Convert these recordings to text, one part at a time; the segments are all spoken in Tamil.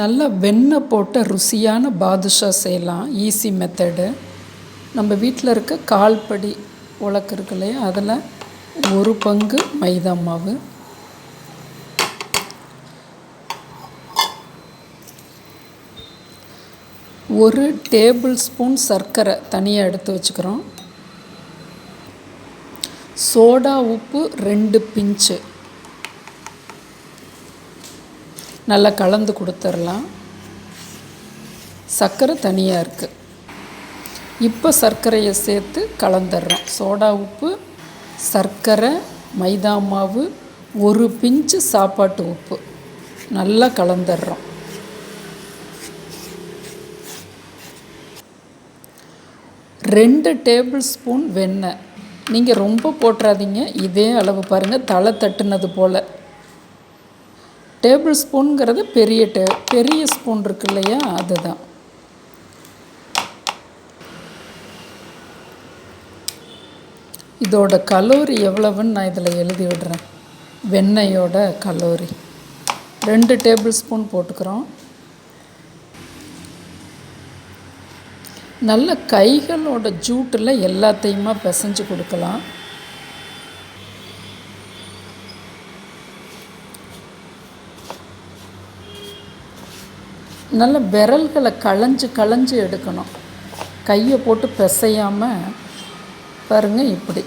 நல்லா வெண்ணெய் போட்ட ருசியான பாதுஷா செய்யலாம். ஈஸி மெத்தடு நம்ம வீட்டில் இருக்க கால்படி உலக்கு இருக்கு இல்லையா? அதில் ஒரு பங்கு மைதா மாவு. ஒரு டேபிள் ஸ்பூன் சர்க்கரை தனியாக எடுத்து வச்சுக்கிறோம். சோடா உப்பு ரெண்டு பிஞ்சு. நல்லா கலந்து கொடுத்துர்லாம். சர்க்கரை தனியாக இருக்குது இப்போ சர்க்கரையை சேர்த்து கலந்துடுறோம் சோடா உப்பு சர்க்கரை மைதா மாவு ஒரு பிஞ்சு சாப்பாட்டு உப்பு. நல்லா கலந்துடுறோம் ரெண்டு டேபிள் ஸ்பூன் வெண்ணெய். நீங்கள் ரொம்ப போட்டுறாதீங்க இதே அளவு பாருங்கள் தலை தட்டுனது போல். டேபிள் ஸ்பூனுங்கிறது பெரிய டே பெரிய ஸ்பூன் இருக்கு இல்லையா? அதுதான். இதோட கலோரி எவ்வளவுன்னு நான் இதில் எழுதி விடுறேன். வெண்ணெயோட கலோரி. ரெண்டு டேபிள் ஸ்பூன் போட்டுக்கிறோம். நல்ல கைகளோட ஜூட்டில் எல்லாத்தையுமா பிசைஞ்சு கொடுக்கலாம். நல்ல விரல்களை களைஞ்சு களைஞ்சு எடுக்கணும். கையை போட்டு பிசையாமல் பாருங்கள் இப்படி.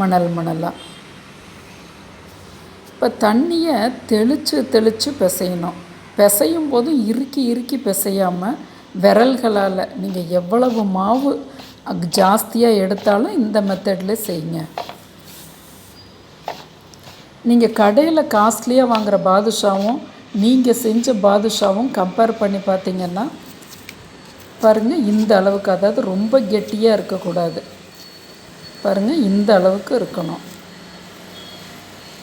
மணல் மணலாக இப்போ தண்ணியை தெளித்து தெளித்து பிசையணும். பிசையும் போது இறுக்கி இறுக்கி பிசையாமல் விரல்களால் நீங்கள் எவ்வளவு மாவு ஜாஸ்தியாக எடுத்தாலும் இந்த மெத்தடில் செய்யுங்க. நீங்கள் கடையில் காஸ்ட்லியாக வாங்குகிற பாதுஷாவும் நீங்கள் செஞ்ச பாதுஷாவும் கம்பேர் பண்ணி பார்த்தீங்கன்னா பாருங்கள் இந்த அளவுக்கு அதாவது ரொம்ப கெட்டியாக இருக்கக்கூடாது. பாருங்கள் இந்த அளவுக்கு இருக்கணும்.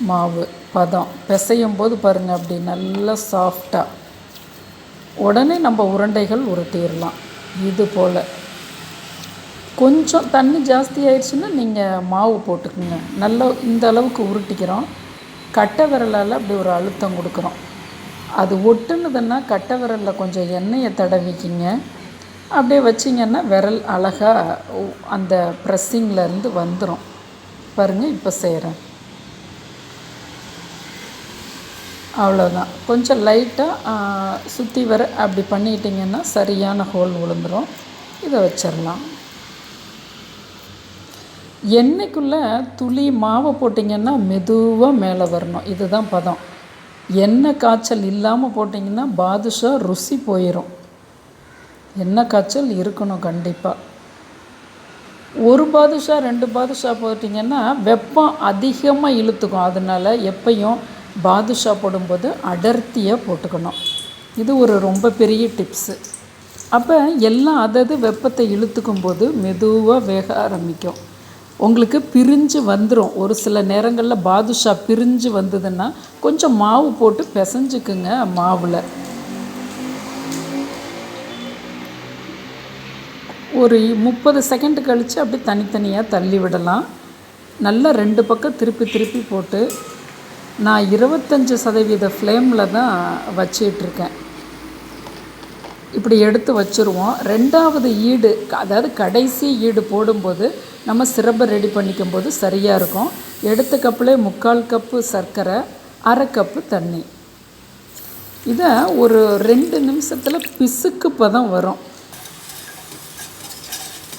மாவு பதம் பிசையும் போது பாருங்கள் அப்படி நல்லா சாஃப்டாக உடனே நம்ம உருண்டைகள் உருட்டிடலாம். இது போல். கொஞ்சம் தண்ணி ஜாஸ்தி ஆயிடுச்சுன்னா நீங்கள் மாவு போட்டுக்குங்க. நல்லா இந்த அளவுக்கு உருட்டிக்கிறோம். கட்டை விரலால் அப்படி ஒரு அழுத்தம் கொடுக்குறோம். அது ஒட்டுனதுன்னா கட்டை விரலில் கொஞ்சம் எண்ணெயை தடவிக்கிங்க. அப்படியே வச்சிங்கன்னா விரல் அழகாக அந்த ப்ரெஸ்ஸிங்லேருந்து வந்துடும் பாருங்கள் இப்போ செய்கிறேன் அவ்வளோதான் கொஞ்சம் லைட்டாக சுற்றி வர அப்படி பண்ணிட்டிங்கன்னா சரியான ஹோல் விழுந்துடும் இதை வச்சிடலாம் எண்ணெய்க்குள்ளே துளி மாவை போட்டிங்கன்னா மெதுவாக மேலே வரணும். இதுதான் பதம். எண்ணெய் காய்ச்சல் இல்லாமல் போட்டிங்கன்னா பாதுஷா ருசி போயிடும் எண்ணெய் காய்ச்சல்? இருக்கணும் கண்டிப்பாக ஒரு பாதுஷா ரெண்டு பாதுஷா போட்டிங்கன்னா வெப்பம் அதிகமாக இழுத்துக்கும். அதனால் எப்பையும் பாதுஷா போடும்போது அடர்த்தியாக போட்டுக்கணும். இது ஒரு ரொம்ப பெரிய டிப்ஸு அப்போ எல்லாம் அதது வெப்பத்தை இழுத்துக்கும் போது மெதுவாக வேக ஆரம்பிக்கும். உங்களுக்கு பிரிஞ்சு வந்துடும் ஒரு சில நேரங்களில் பாதுஷா பிரிஞ்சு வந்ததுன்னா கொஞ்சம் மாவு போட்டு பிசைஞ்சுக்குங்க மாவில். ஒரு முப்பது செகண்ட் கழித்து அப்படி தனித்தனியாக தள்ளி விடலாம். நல்லா ரெண்டு பக்கம் திருப்பி திருப்பி போட்டு நான் இருபத்தஞ்சி சதவீத ஃப்ளேமில் தான் வச்சிட்ருக்கேன். இப்படி எடுத்து வச்சுருவோம். ரெண்டாவது ஈடு அதாவது கடைசி ஈடு போடும்போது நம்ம சிரப்பை ரெடி பண்ணிக்கும் போது சரியாக இருக்கும். எடுத்த கப்பில் முக்கால் கப்பு சர்க்கரை அரை கப்பு தண்ணி. இதை ஒரு ரெண்டு நிமிஷத்தில் பிசுக்கு பதம் வரும்.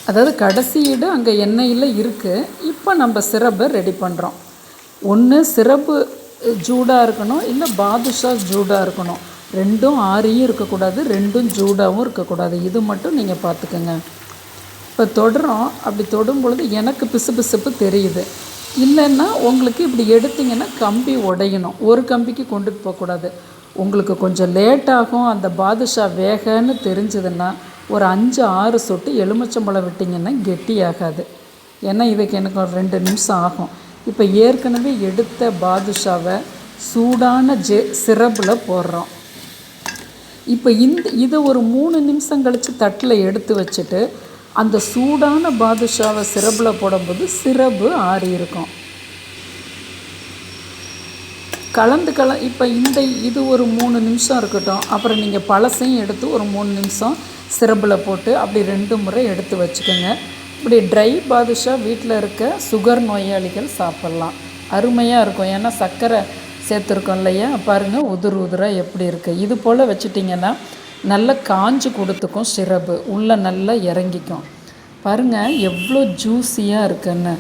அதாவது கடைசி அங்கே எண்ணெயில் இருக்குது இப்போ நம்ம சிரப்பை ரெடி பண்ணுறோம் ஒன்று சிரப்பு ஜூடாக இருக்கணும் இல்லை பாதுஷா ஜூடாக இருக்கணும். ரெண்டும் ஆறியும் இருக்கக்கூடாது ரெண்டும் ஜூடாகவும் இருக்கக்கூடாது. இது மட்டும் நீங்கள் பார்த்துக்கோங்க. இப்போ தொடுறோம். அப்படி தொடும் பொழுது எனக்கு பிசு பிசுப்பு தெரியுது. இல்லைன்னா உங்களுக்கு இப்படி எடுத்திங்கன்னா கம்பி உடையணும். ஒரு கம்பிக்கு கொண்டுட்டு போகக்கூடாது. உங்களுக்கு கொஞ்சம் லேட் ஆகும். அந்த பாதுஷா வேகன்னு தெரிஞ்சதுன்னா ஒரு அஞ்சு ஆறு சொட்டு எலுமிச்சம்பழம் விட்டிங்கன்னா கெட்டியாகாது. ஏன்னா இதுக்கு எனக்கு ஒரு ரெண்டு நிமிஷம் ஆகும். இப்போ ஏற்கனவே எடுத்த பாதுஷாவை சூடான ஜெ சிரப்பில் போடுறோம். இப்போ இந்த இதை ஒரு மூணு நிமிஷம் கழித்து தட்டில் எடுத்து வச்சுட்டு அந்த சூடான பாதுஷாவை சிரப்பில் போடும்போது சிரப்பு ஆறி இருக்கும். கலந்து கல இப்போ இந்த இது ஒரு மூணு நிமிஷம் இருக்கட்டும். அப்புறம் நீங்கள் பழசையும் எடுத்து ஒரு மூணு நிமிஷம் சிரப்பில் போட்டு அப்படி ரெண்டு முறை எடுத்து வச்சுக்கோங்க. இப்படி ட்ரை பாதுஷா வீட்டில் இருக்க சுகர் நோயாளிகள் சாப்பிட்லாம். அருமையாக இருக்கும். ஏன்னா சர்க்கரை சேர்த்துருக்கோம் இல்லையா? பாருங்கள் உதிர் உதிராக எப்படி இருக்குது இது போல் வச்சுட்டிங்கன்னா நல்லா காஞ்சு கொடுத்துக்கும் சிரப்பு. உள்ளே நல்லா இறங்கிக்கும். பாருங்கள் எவ்வளோ ஜூஸியாக இருக்குன்னு.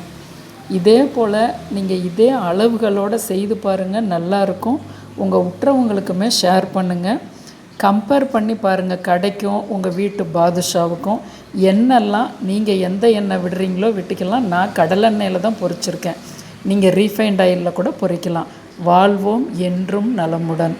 இதே போல் நீங்கள் இதே அளவுகளோடு செய்து பாருங்கள் நல்லாயிருக்கும் உங்கள் உற்றவங்களுக்குமே ஷேர் பண்ணுங்கள் கம்பேர் பண்ணி பாருங்கள் கடைக்கும் உங்கள் வீட்டு பாதுஷாவுக்கும். எண்ணெய்லாம் நீங்கள் எந்த எண்ணெய் விடுறீங்களோ விட்டுக்கலாம். நான் கடலெண்ணெயில் தான் பொறிச்சிருக்கேன் நீங்கள் ரீஃபைண்ட் ஆயிலில் கூட பொறிக்கலாம் வாழ்வோம் என்றும் நலமுடன்.